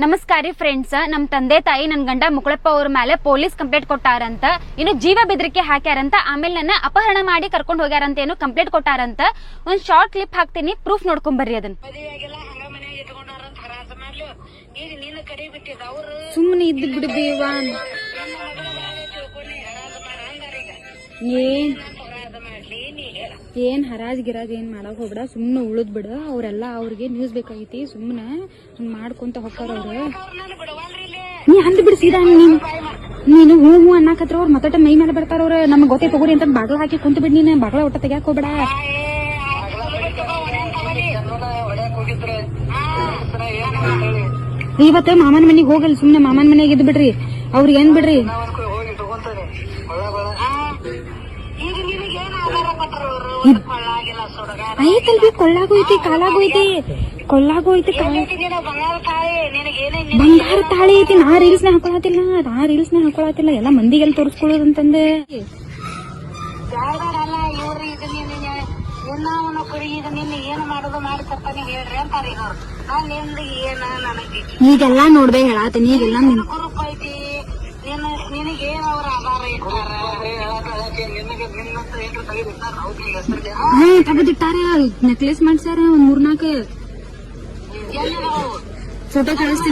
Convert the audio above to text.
ನಮಸ್ಕಾರ ಫ್ರೆಂಡ್ಸ್ ನಮ್ ತಂದೆ ತಾಯಿ ನನ್ ಗಂಡ ಮುಕುಳಪ್ಪ ಅವ್ರ ಮೇಲೆ ಪೊಲೀಸ್ ಕಂಪ್ಲೇಂಟ್ ಕೊಟ್ಟಾರಂತ, ಇನ್ನು ಜೀವ ಬೆದರಿಕೆ ಹಾಕ್ಯಾರಂತ, ಆಮೇಲೆ ನನ್ನ ಅಪಹರಣ ಮಾಡಿ ಕರ್ಕೊಂಡು ಹೋಗ್ಯಾರಂತ ಏನು ಕಂಪ್ಲೇಂಟ್ ಕೊಟ್ಟಾರಂತ, ಒಂದ್ ಶಾರ್ಟ್ ಕ್ಲಿಪ್ ಹಾಕ್ತೀನಿ ಪ್ರೂಫ್ ನೋಡ್ಕೊಂಡ್ ಬರ್ರಿ ಅದನ್ನ. ನಿನ್ನ ಸುಮ್ಮನೆ ಇದ್ದು ಬಿಡು ನನ್ನ ಏನ್ ಅಂತ ಹರಾಜ ಮಾಡ್ಲಿ ನೀ ಹೇಳ ಏನ್ ಹರಾಜ್ ಗಿರಾಜ್ ಏನ್ ಮಾಡಕ್ ಹೋಗ್ಬೇಡ, ಸುಮ್ನೆ ಉಳಿದ್ ಬಿಡ. ಅವ್ರೆಲ್ಲ ಅವ್ರಿಗೆ ನ್ಯೂಸ್ ಬೇಕಾಗೈತಿ, ಸುಮ್ನೆ ಮಾಡ್ಕೊಂತ ಹೋಗ್ತಾರ ನೀ ಅಂದ್ ಬಿಡು ಸೀದಾ, ನೀನು ನೀನು ಹೂ ಹೂ ಅನ್ನಕತ್ರ ಅವ್ರ ಮತ್ತಟ ಮೈ ಮೇಲೆ ಬರ್ತಾರ ಅವ್ರ. ನಮ್ಗೆ ಗೊತ್ತೇ ತಗೋರಿ ಅಂತ ಬಾಗ್ಲ ಹಾಕಿ ಕುಂತ ಬಿಡ್ ನೀನು, ಬಾಗ್ಲ ಒಟ್ಟ ತೆಗ್ಯಾಕ ಹೋಗ್ಬೇಡ. ಇವತ್ತ ಮಾಮನ ಮನೆಗೆ ಹೋಗಲ್ ಸುಮ್ನೆ, ಮಾಮನ ಮನೆಗೆ ಇದ್ ಬಿಡ್ರಿ. ಅವ್ರಿಗೆ ಏನ್ ಬಿಡ್ರಿ? ಐತಲ್ವಿ ಕೊಳ್ಳಾಗೋಯ್ತಿ ಕಾಲಾಗೋಯ್ತಿ ಕೊಳ್ಳಾಗೋಯ್ತಿ ಬಂಗಾರ ತಾಳಿ ಐತಿ ನಾ ರೀಲ್ಸ್ನ ಹಾಕೊಳತಿಲ್ಲ ನಾ ರೀಲ್ಸ್ನ ಹಾಕೊಳತಿಲ್ಲ ಎಲ್ಲ ಮಂದಿಗೆಲ್ಲ ತೋರಿಸ್ಕೊಳ್ಳೋದಂತಂದೆ ನಾನ್ ಏನ ನನಗೆ ಈಗೆಲ್ಲಾ ನೋಡ್ದೆ ಹೇಳಾತೀನಿ ಈಗೆಲ್ಲ ನಿನ್ ಅವ್ರ ಆಧಾರ ಇಟ್ಟಾರ? ಹಾ ತೆಗೆದಿಟ್ಟಾರ. ನೆಕ್ಲೆಸ್ ಮಾಡ್ಸ್ಯಾರ ಒಂದ್ ಮೂರ್ನಾಲ್ಕು. ಫೋಟೋ ಕಳಿಸ್ತೀನಿ